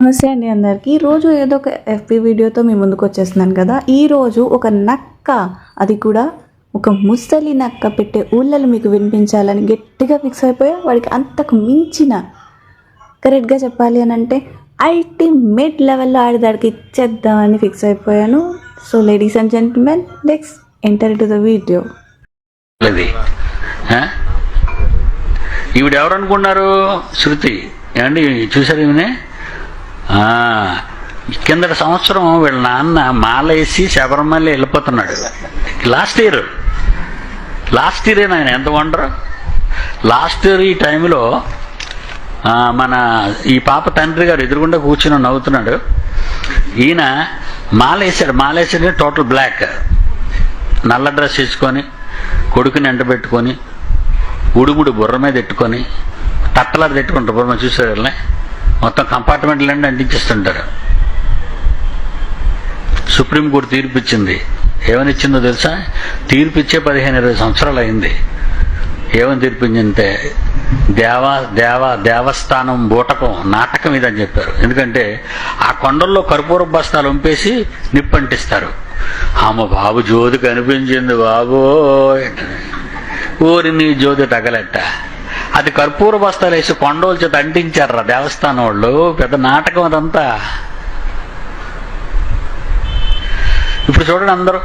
నమస్తే అండి అందరికీ. రోజు ఏదో ఒక ఎఫ్పి వీడియోతో మీ ముందుకు వచ్చేస్తున్నాను కదా. ఈరోజు ఒక నక్క అది కూడా ఒక ముసలి నక్క పెట్టే ఊళ్ళలు మీకు వినిపించాలని గట్టిగా ఫిక్స్ అయిపోయా వాడికి అంతకు మించిన కరెక్ట్గా చెప్పాలి అని అంటే అల్టిమేట్ లెవెల్లో ఆడిదాడికి ఇచ్చేద్దామని ఫిక్స్ అయిపోయాను. So ladies and gentlemen let's enter to the video ఈవిడ ఎవరు అనుకున్నారు శృతి. ఏమండి చూసారు ఈమెనే కిందటి సంవత్సరం వీళ్ళ నాన్న మాలేసి శబరిమల వెళ్ళిపోతున్నాడు. Last year. లాస్ట్ ఇయర్ నాయన ఎంత వండరు? లాస్ట్ ఇయర్ ఈ టైంలో మన ఈ పాప తండ్రి గారు ఎదురుగుండా కూర్చుని నవ్వుతున్నాడు. ఈయన మాలేసాడు మాలేసాడు టోటల్ బ్లాక్. నల్ల డ్రెస్ వేసుకొని కొడుకుని ఎండబెట్టుకొని ఉడుముడు బుర్ర మీద ఎట్టుకొని తట్టలాడు పెట్టుకుంటారు. బుర్ర చూసారు వీళ్ళని? మొత్తం కంపార్ట్మెంట్లు అండి అంటించేస్తుంటారు సుప్రీంకోర్టు తీర్పు ఇచ్చింది ఏమని ఇచ్చిందో తెలుసా? తీర్పు ఇచ్చే పదిహేను ఇరవై సంవత్సరాలు అయింది. ఏమని తీర్పించిందంటే దేవా దేవా దేవస్థానం బూటకం నాటకం ఇదని చెప్పారు. ఎందుకంటే ఆ కొండల్లో కర్పూర బస్తాలు ఉంపేసి నిప్పంటిస్తారు. ఆమె బాబు జ్యోతి కనిపించింది బాబో ఊరి నీ జ్యోతి తగలట్ట. అది కర్పూర బస్తాలు వేసి కొండోలు చేత అంటించారు దేవస్థానం వాళ్ళు. పెద్ద నాటకం అదంతా. ఇప్పుడు చూడండి అందరూ.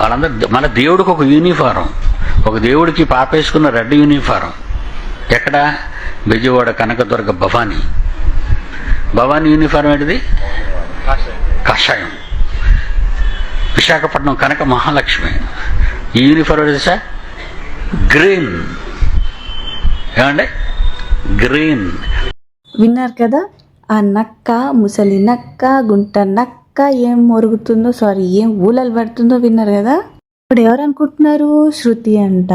వాళ్ళందరూ మన దేవుడికి ఒక యూనిఫారం. ఒక దేవుడికి పాపేసుకున్న రెడ్ యూనిఫారం. ఎక్కడ? బెజవాడ కనకదుర్గ భవానీ. భవానీ యూనిఫారం ఏంటిది? కషాయం. విశాఖపట్నం కనక మహాలక్ష్మి. ఈ యూనిఫారం ఏంటి సార్? గ్రీన్. ఏమండి? గ్రీన్. విన్నారు కదా ఆ నక్క ముసలి నక్క గుంట నక్క ఏం మొరుగుతుందో సారీ ఏం ఊలలు పడుతుందో విన్నారు కదా. ఇప్పుడు ఎవరు అనుకుంటున్నారు? శృతి అంట.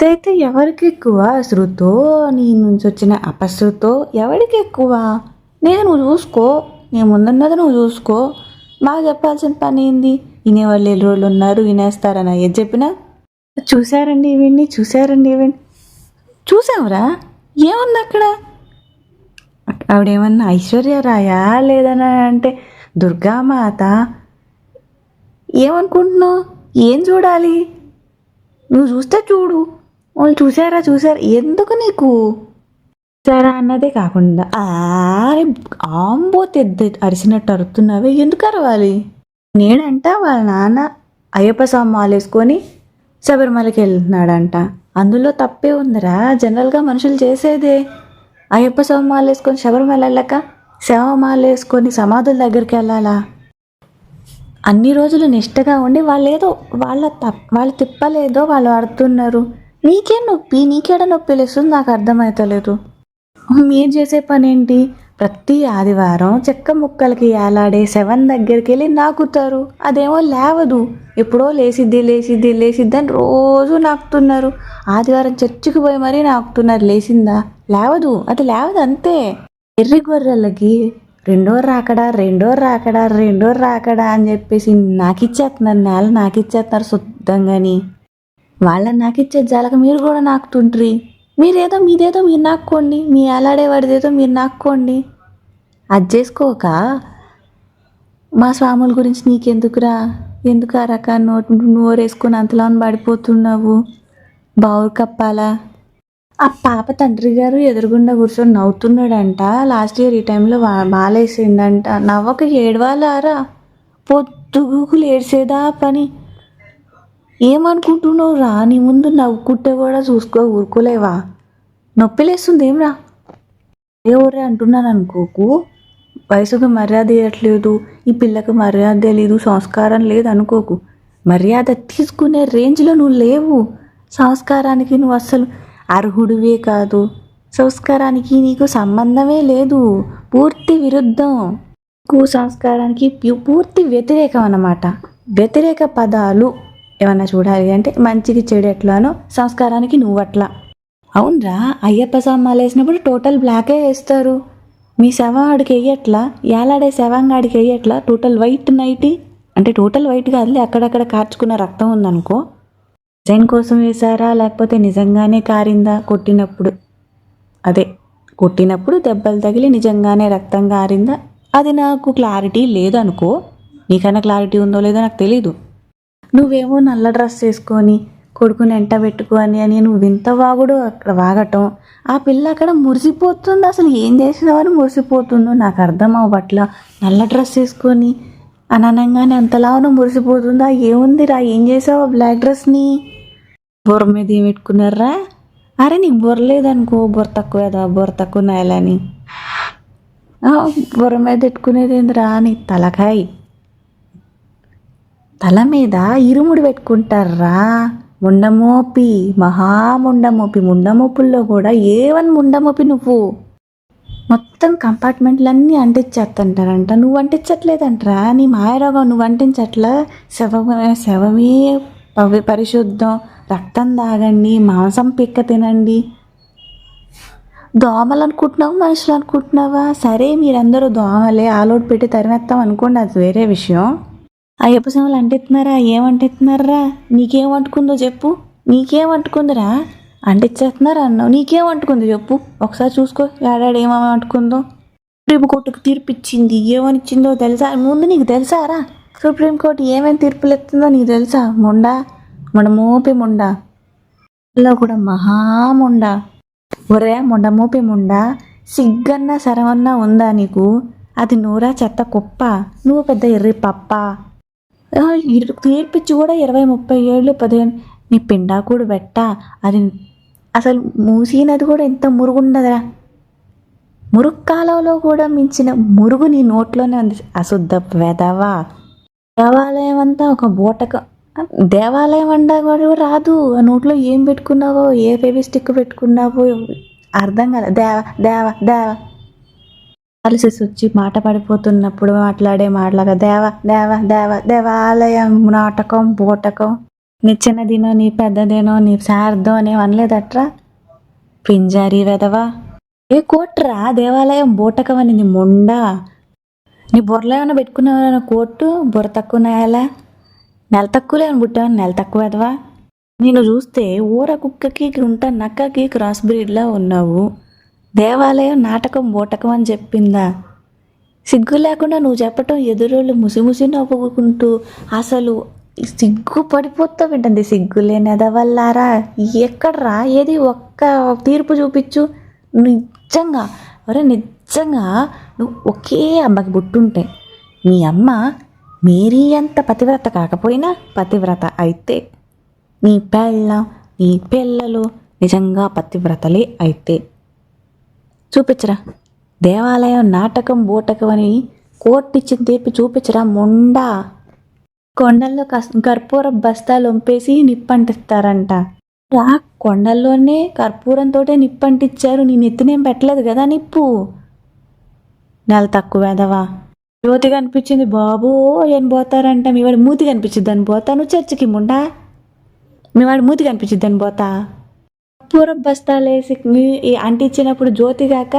అయితే ఎవరికి ఎక్కువ? శృతో నీ నుంచి వచ్చిన అపశృతో ఎవరికి ఎక్కువ? నేను నువ్వు చూసుకో నేను ముందున్నది నువ్వు చూసుకో. మాకు చెప్పాల్సిన పని ఏంది? వినేవాళ్ళు ఎన్ని రోజులు ఉన్నారు వినేస్తారని ఏది చెప్పినా? చూసారండి ఇవన్నీ చూసారండి ఇవన్నీ. చూసావురా? ఏముంది అక్కడ? ఆవిడేమన్నా ఐశ్వర్యరాయా లేదన్నా అంటే దుర్గామాత? ఏమనుకుంటున్నావు? ఏం చూడాలి? నువ్వు చూస్తే చూడు. వాళ్ళు చూసారా చూసారా? ఎందుకు నీకు? సరా అన్నదే కాకుండా ఆరే తెద్ద అరిసినట్టు అరుతున్నావే ఎందుకు అరవాలి? నేనంట వాళ్ళ నాన్న అయ్యప్ప స్వామి వేసుకొని శబరిమలకి వెళ్తున్నాడంట. అందులో తప్పే ఉందిరా. జనరల్గా మనుషులు చేసేదే. అయ్యప్ప శవమాలు వేసుకొని శబరిమల వెళ్ళక శవమాలు వేసుకొని సమాధుల దగ్గరికి వెళ్ళాలా? అన్ని రోజులు నిష్టగా ఉండి వాళ్ళు ఏదో వాళ్ళ తప్ వాళ్ళు తిప్పలేదో వాళ్ళు ఆడుతున్నారు. నీకే నొప్పి? నీకేడ నొప్పి లేస్తుంది నాకు అర్థమవుతలేదు మీరు చేసే పని ఏంటి ప్రతి ఆదివారం చెక్క ముక్కలకి ఏలాడే సెవెన్ దగ్గరికి వెళ్ళి నాకుతారు. అదేమో లేవదు. ఎప్పుడో లేసిద్ది లేసిద్ది లేసిద్ది అని రోజు నాకుతున్నారు. ఆదివారం చర్చికి పోయి మరీ నాకుతున్నారు. లేసిందా లేవదు. అది లేవదు అంతే. ఎర్రి గొర్రెలకి రెండో రాకడా రెండో రాకడా రెండో రాకడా అని చెప్పేసి నాకిచ్చేస్తున్నారు. నేల నాకిచ్చేస్తున్నారు శుద్ధంగాని. వాళ్ళని నాకిచ్చే జాలక మీరు కూడా నాకుతుండ్రి. మీరేదో మీదేదో మీరు నాక్కోండి. మీ అలాడేవాడిదేదో మీరు నాక్కోండి. అది చేసుకోక మా స్వాముల గురించి నీకెందుకురా? ఎందుకు ఆ రకాన్ని నోటు నోరేసుకొని అంతలో పడిపోతున్నావు? బావురు కప్పాలా? ఆ పాప తండ్రి గారు ఎదురుగుండా కూర్చొని నవ్వుతున్నాడంట. లాస్ట్ ఇయర్ ఈ టైంలో వా- మాలేసిందంట నవ్వక ఏడవాలారా? పొద్దుగుకులు లేడ్సేదా పని? ఏమనుకుంటున్నావు రా నీ ముందు నవ్వుకుంటే కూడా చూసుకో ఊరుకోలేవా? నొప్పి లేస్తుంది ఏమ్రా ఊరే అంటున్నాను అనుకోకు వయసుకు మర్యాద ఇవ్వట్లేదు ఈ పిల్లకి మర్యాద లేదు సంస్కారం లేదు అనుకోకు మర్యాద తీసుకునే రేంజ్లో నువ్వు లేవు. సంస్కారానికి నువ్వు అస్సలు అర్హుడివే కాదు. సంస్కారానికి నీకు సంబంధమే లేదు. పూర్తి విరుద్ధం. కుసంస్కారానికి సంస్కారానికి పూర్తి వ్యతిరేకం అన్నమాట వ్యతిరేక పదాలు ఏమన్నా చూడాలి అంటే మంచికి చెడు ఎట్లానో సంస్కారానికి నువ్వు అట్లా. అవునరా అయ్యప్ప స్వామాలు వేసినప్పుడు టోటల్ బ్లాకే వేస్తారు. మీ శవాడికి ఆడికి వెయ్యట్లా ఏలాడే శవంగా ఆడికి వెయ్యట్లా టోటల్ వైట్ నైటీ? అంటే టోటల్ వైట్ కాదులే అక్కడక్కడ కార్చుకున్న రక్తం ఉందనుకో. డిజైన్ కోసం వేశారా? లేకపోతే నిజంగానే కారిందా? కొట్టినప్పుడు. అదే కొట్టినప్పుడు దెబ్బలు తగిలి నిజంగానే రక్తం కారిందా? అది నాకు క్లారిటీ లేదనుకో. నీకైనా క్లారిటీ ఉందో లేదో నాకు తెలీదు. నువ్వేమో నల్ల డ్రెస్ వేసుకొని కొడుకుని ఎంట పెట్టుకొని అని నువ్వు వింత వాగుడు అక్కడ వాగటం. ఆ పిల్ల అక్కడ మురిసిపోతుంది. అసలు ఏం చేసినావని మురిసిపోతుందో నాకు అర్థం అవ్వట్ల. నల్ల డ్రెస్ వేసుకొని అననంగానే అంతలాగా మురిసిపోతుందా? ఏముందిరా? ఏం చేసావు బ్లాక్ డ్రెస్ని బుర్ర మీద ఏం పెట్టుకున్నారా? అరే నీకు బుర్ర లేదనుకో. బుర్ర తక్కువేదా బుర్ర తక్కువ నాయాలని బుర్ర మీద పెట్టుకునేది ఏందిరా? నీ తలకాయ. తల మీద ఇరుముడు పెట్టుకుంటారా? ముండమోపి మహాముండమోపి ముండమోపుల్లో కూడా ఏవన్ ముండమోపి నువ్వు. మొత్తం కంపార్ట్మెంట్లన్నీ అంటించేస్తుంటారంట నువ్వు అంటించట్లేదంటరా. నీ మాయరోగం నువ్వు అంటించట్లా. శవమే శవమే పవి పరిశుద్ధం. రక్తం తాగండి మాంసం పిక్క తినండి. దోమలు అనుకుంటున్నావు మనుషులు అనుకుంటున్నావా సరే మీరందరూ దోమలే ఆలోడ్ పెట్టి తరిమేస్తాం అనుకోండి అది వేరే విషయం. అయ్యప్ప స్వాములు అంటిస్తున్నారా? ఏమంటిస్తున్నారా? నీకేం అంటుకుందో చెప్పు. నీకేం అంటుకుందిరా? అంటించేస్తున్నారా అన్నావు. నీకేం అంటుకుందో చెప్పు. ఒకసారి చూసుకో ఏడాడు ఏమేమి అంటుకుందో. సుప్రీంకోర్టుకు తీర్పు ఇచ్చింది. ఏమనిచ్చిందో తెలుసా? ముందు నీకు తెలుసారా సుప్రీంకోర్టు ఏమేమి తీర్పులు ఇస్తుందో నీకు తెలుసా? ముండా? మన మోపి ముండా? లో కూడా మహాముండా ఒరే ముండ మోపి ముండా? సిగ్గన్నా సరవన్నా ఉందా నీకు? అది నూరా చెత్త కుప్ప. నువ్వు పెద్ద ఎర్రి పప్ప. నేర్పించి కూడా ఇరవై ముప్పై ఏళ్ళు పదిహేను. నీ పిండాకుడు పెట్ట అది అసలు మూసినది కూడా ఎంత మురుగుండదురా. మురుగు కాలంలో కూడా మించిన మురుగు నీ నోట్లోనే ఉంది. అశుద్ధ వెదవా దేవాలయం అంతా ఒక బూటక. దేవాలయం అండా కూడా రాదు. ఆ నోట్లో ఏం పెట్టుకున్నావో ఏ ఫెవిస్టిక్ పెట్టుకున్నావో అర్థం కదా దేవ దేవ దేవ. పాలసిస్ వచ్చి మాట పడిపోతున్నప్పుడు మాట్లాడే మాటలాగా దేవ దేవ దేవ దేవాలయం నాటకం బూటకం నీ చిన్నదినో నీ పెద్దదేనో నీ శార్థో అని అనలేదట్రా? పింజారి వెదవా ఏ కోట్రా? దేవాలయం బూటకం అని నీ మొండా? నీ బుర్రలో ఏమైనా పెట్టుకున్నావా కోట్టు? బుర్ర తక్కువ నేల నెల తక్కువలే అని పుట్టావు నెల తక్కువ వెదవా నేను చూస్తే ఊర కుక్కకి గుంట నక్కకి క్రాస్ బ్రీడ్లా ఉన్నావు. దేవాలయం నాటకం బూటకం అని చెప్పిందా? సిగ్గు లేకుండా నువ్వు చెప్పటం ఎదురోళ్ళు ముసిముసి నవ్వుకుంటూ అసలు సిగ్గు పడిపోతావు వింటుంది. సిగ్గు లేనిదవల్లారా ఎక్కడరా? ఏది ఒక్క తీర్పు చూపించు. నిజంగా అరే నిజంగా నువ్వు ఒకే అమ్మకి బుట్టుంటే మీ అమ్మ మీరీ అంత పతివ్రత కాకపోయినా పతివ్రత అయితే నీ పెళ్ళం నీ పిల్లలు నిజంగా పతివ్రతలే అయితే. చూపించరా. దేవాలయం నాటకం బూటకం అని కోర్టిచ్చిన తీర్పు చూపించరా మొండా. కొండల్లో కర్పూర బస్తాలు ఒంపేసి నిప్పంటిస్తారంట. రా కొండల్లోనే కర్పూరంతో నిప్పంటిచ్చారు. నీ నెత్తినేం పెట్టలేదు కదా నిప్పు. నెల తక్కువ వేదవా యువతి కనిపించింది. బాబు ఏం పోతారంట? మీ వాడి మూతి కనిపించిద్దని పోతా నువ్వు చర్చికి ముండా. మీ వాడి మూతి కనిపించిద్దని పోతా. పూర బస్తాలు వేసి అంటించినప్పుడు జ్యోతి కాక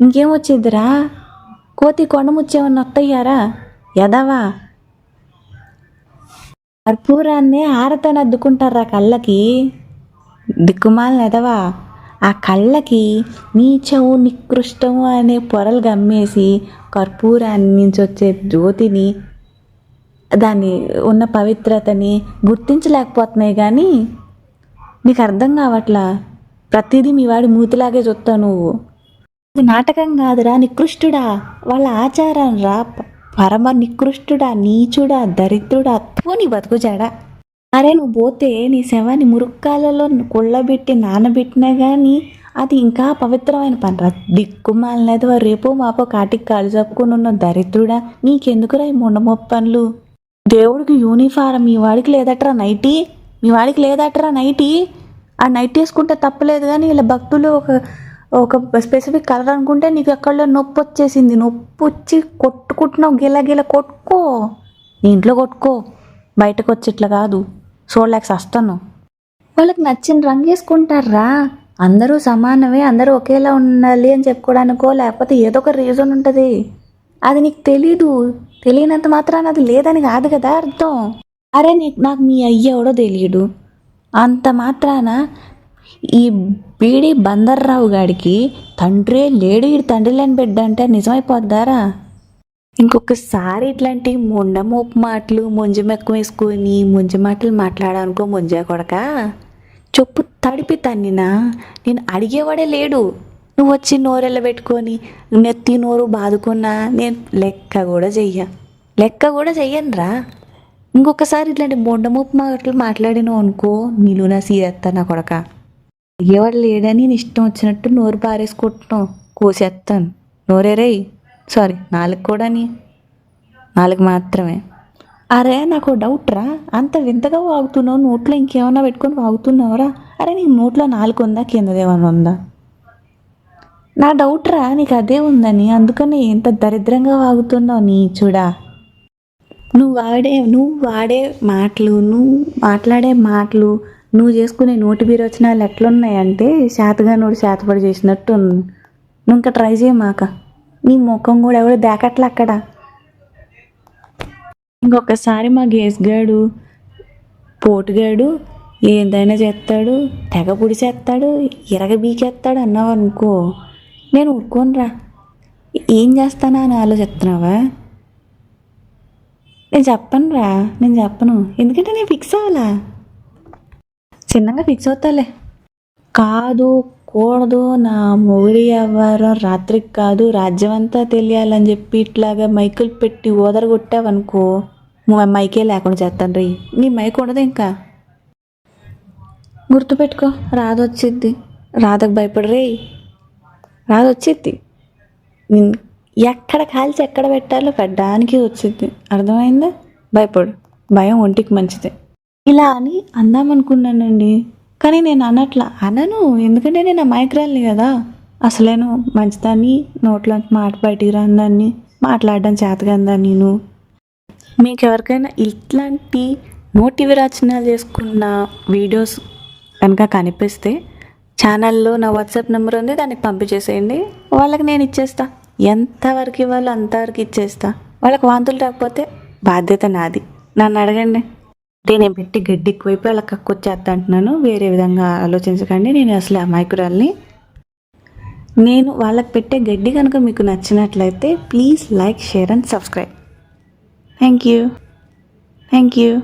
ఇంకేం వచ్చిందిరా? కోతి కొండముచ్చేమన్నా వస్తయ్యారా ఎదవా కర్పూరాన్ని ఆరతని అద్దుకుంటారా కళ్ళకి? దిక్కుమాలని ఎదవా ఆ కళ్ళకి నీచము నికృష్టము అనే పొరలు గమ్మేసి కర్పూరాన్ని నుంచి వచ్చే జ్యోతిని దాన్ని ఉన్న పవిత్రతని గుర్తించలేకపోతున్నాయి కానీ నీకు అర్థం కావట్లా? ప్రతిదీ మీ వాడి మూతిలాగే చూస్తావు నువ్వు. ఇది నాటకం కాదురా నికృష్టుడా. వాళ్ళ ఆచారం రా. పరమ నికృష్టుడా నీచుడా దరిద్రుడా. పోని బతుకుచాడా అరే నువ్వు పోతే నీ శవాన్ని మురుక్కాలలో కుళ్ళబెట్టి నానబెట్టినా కానీ అది ఇంకా పవిత్రమైన పని రా. దిక్కుమాలినది రేపో మాపో కాటికి కాలు చెప్పుకుని ఉన్న దరిద్రుడా. నీకెందుకురా ఈ ముండమొప్ప పనులు దేవుడికి యూనిఫారం ఈ వాడికి లేదట్రా నైటీ? మీ వాడికి లేదట్రా నైటీ? ఆ నైట్ వేసుకుంటే తప్పలేదు కానీ ఇలా భక్తులు ఒక ఒక స్పెసిఫిక్ కలర్ అనుకుంటే నీకు ఎక్కడో నొప్పి వచ్చేసింది. నొప్పి వచ్చి కొట్టుకుంటున్నావు. గిల గిల కొట్టుకో. నీ ఇంట్లో కొట్టుకో. బయటకు వచ్చి ఇట్లా కాదు. చూడలేక వస్తాను వాళ్ళకి నచ్చిన రంగు వేసుకుంటారా? అందరూ సమానమే అందరూ ఒకేలా ఉండాలి అని చెప్పుకోవడానికో లేకపోతే ఏదో ఒక రీజన్ ఉంటుంది. అది నీకు తెలీదు. తెలియనంత మాత్రాన అది లేదని కాదు కదా అర్థం. అరే నీకు నాకు మీ అయ్య ఎవడో తెలియడు. అంత మాత్రాన ఈ బీడి బందర్రావు గాడికి తండ్రే లేడు ఈ తండ్రి లేని బిడ్డ అంటే నిజమైపోద్దారా? ఇంకొకసారి ఇట్లాంటి మొండమోపు మాటలు ముంజ మెక్క వేసుకొని ముంజ మాటలు మాట్లాడాలనుకో ముంజా కొడక. చెప్పు తడిపి తన్నినా. నేను అడిగేవాడే లేడు. నువ్వు వచ్చి నోరెళ్ళ పెట్టుకొని నెత్తి నోరు బాదుకున్నా నేను లెక్క కూడా చెయ్య. లెక్క కూడా చెయ్యనురా. ఇంకొకసారి ఇట్లాంటి మొండమోపు మాటలు మాట్లాడినావు అనుకో నీళ్ళు నా సీరెత్తా నా కొడక. అయ్యేవాడు లేడని నేను ఇష్టం వచ్చినట్టు నోరు పారేసుకుంటున్నావు కోసేస్తాను నోరేరేయ్ సారీ నాలుగు కూడాని నాలుగు మాత్రమే. అరే నాకు డౌట్ రా. అంత వింతగా వాగుతున్నావు నోట్లో ఇంకేమన్నా పెట్టుకొని వాగుతున్నావురా? అరే నీకు నోట్లో నాలుగు ఉందా కిందదేమన్నా ఉందా? నా డౌట్ రా నీకు అదే ఉందని. అందుకని ఎంత దరిద్రంగా వాగుతున్నావు నీ చూడా. నువ్వు వాడే నువ్వు వాడే మాటలు నువ్వు మాట్లాడే మాటలు నువ్వు చేసుకునే నోటి విరోచనాలు ఎట్లున్నాయంటే శాతగా నోడు శాతపడి చేసినట్టు ఉంది. నువ్వు ఇంకా ట్రై చేయమాక నీ ముఖం కూడా ఎవడు దాకట్లే అక్కడ. ఇంకొకసారి మా గేస్గాడు పోటుగాడు ఏందైనా చేస్తాడు తెగ పుడిచేస్తాడు ఇరగ బీకేస్తాడు అన్నావు అనుకో నేను ఊరుకోనరా. ఏం చేస్తానా అని ఆలోచిస్తున్నావా? నేను చెప్పను రా నేను చెప్పను. ఎందుకంటే నేను ఫిక్స్ అవ్వాలా? చిన్నగా ఫిక్స్ అవుతాలే. కాదు కూడదు నా మొగుడి వ్యవహారం రాత్రికి కాదు రాజ్యం అంతా తెలియాలని చెప్పి ఇట్లాగా మైకులు పెట్టి ఓదరగొట్టావనుకో మైకే లేకుండా చేస్తాను రీ. నీ మైక్ ఉండదు ఇంకా. గుర్తుపెట్టుకో రాదు వచ్చిద్ది రాధకు భయపడరే రాదు వచ్చిద్ది నిన్- ఎక్కడ కాల్చి ఎక్కడ పెట్టాలో పెట్టడానికి వచ్చింది. అర్థమైందా? భయపడు. భయం ఒంటికి మంచిదే. ఇలా అని అందామనుకున్నానండి. కానీ నేను అనట్లా అనను ఎందుకంటే నేను అమాయకురాలిని కదా. అసలేను మంచిదాన్ని నోట్లో మాట బయటికి రాందాన్ని మాట్లాడడం చేతగందా నేను మీకు ఎవరికైనా ఇట్లాంటి నోటి విరాచనాలు చేసుకున్న వీడియోస్ కనుక కనిపిస్తే ఛానల్లో నా వాట్సాప్ నెంబర్ ఉంది దానికి పంపించేసేయండి. వాళ్ళకి నేను ఇచ్చేస్తాను ఎంతవరకు ఇవ్వాలో అంతవరకు ఇచ్చేస్తా. వాళ్ళకి వాంతులు రాకపోతే బాధ్యత నాది. నన్ను అడగండి. అంటే నేను పెట్టి గడ్డి ఎక్కువైపు వాళ్ళకి కక్కొచ్చేస్తా అంటున్నాను. వేరే విధంగా ఆలోచించకండి. నేను అసలు అమాయకురాల్ని. నేను వాళ్ళకి పెట్టే గడ్డి కనుక మీకు నచ్చినట్లయితే please like share and subscribe. Thank you. Thank you.